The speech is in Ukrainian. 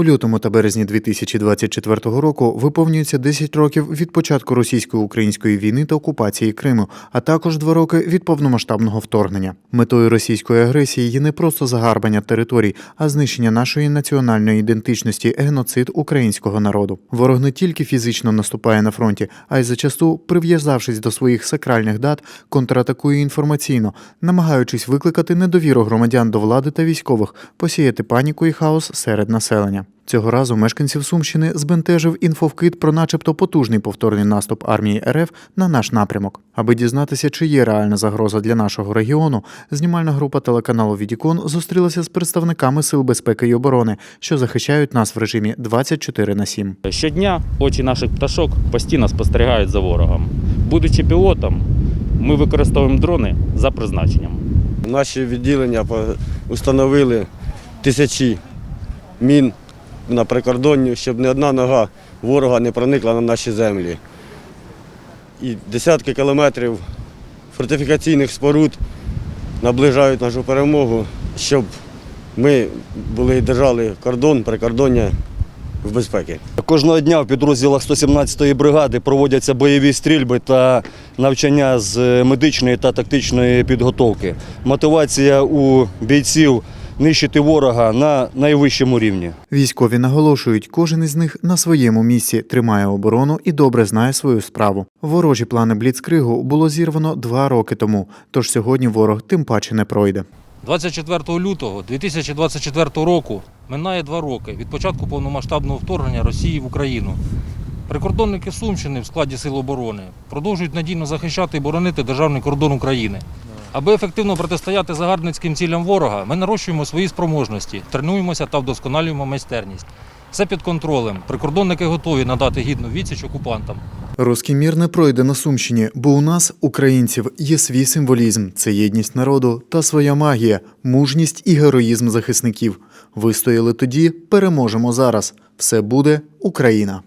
У лютому та березні 2024 року виповнюється 10 років від початку російсько-української війни та окупації Криму, а також два роки від повномасштабного вторгнення. Метою російської агресії є не просто загарбання територій, а знищення нашої національної ідентичності, геноцид українського народу. Ворог не тільки фізично наступає на фронті, а й зачасту, прив'язавшись до своїх сакральних дат, контратакує інформаційно, намагаючись викликати недовіру громадян до влади та військових, посіяти паніку і хаос серед населення. Цього разу мешканців Сумщини збентежив інфовкид про начебто потужний повторний наступ армії РФ на наш напрямок. Аби дізнатися, чи є реальна загроза для нашого регіону, знімальна група телеканалу Відікон зустрілася з представниками сил безпеки і оборони, що захищають нас в режимі 24 на 7. Щодня очі наших пташок постійно спостерігають за ворогом. Будучи пілотом, ми використовуємо дрони за призначенням. Наші відділення по- установили тисячі мін на прикордонні, щоб ні одна нога ворога не проникла на наші землі. І десятки кілометрів фортифікаційних споруд наближають нашу перемогу, щоб ми були і держали кордон, прикордоння в безпеці. Кожного дня в підрозділах 117-ї бригади проводяться бойові стрільби та навчання з медичної та тактичної підготовки. Мотивація у бійців нищити ворога на найвищому рівні. Військові наголошують, кожен із них на своєму місці тримає оборону і добре знає свою справу. Ворожі плани Бліцкригу було зірвано два роки тому, тож сьогодні ворог тим паче не пройде. 24 лютого 2024 року минає два роки від початку повномасштабного вторгнення Росії в Україну. Прикордонники Сумщини в складі Сил оборони продовжують надійно захищати і боронити державний кордон України. Аби ефективно протистояти загарбницьким цілям ворога, ми нарощуємо свої спроможності, тренуємося та вдосконалюємо майстерність. Все під контролем. Прикордонники готові надати гідну відсіч окупантам. Руський мір не пройде на Сумщині, бо у нас, українців, є свій символізм це єдність народу та своя магія, мужність і героїзм захисників. Вистояли тоді, переможемо зараз. Все буде Україна.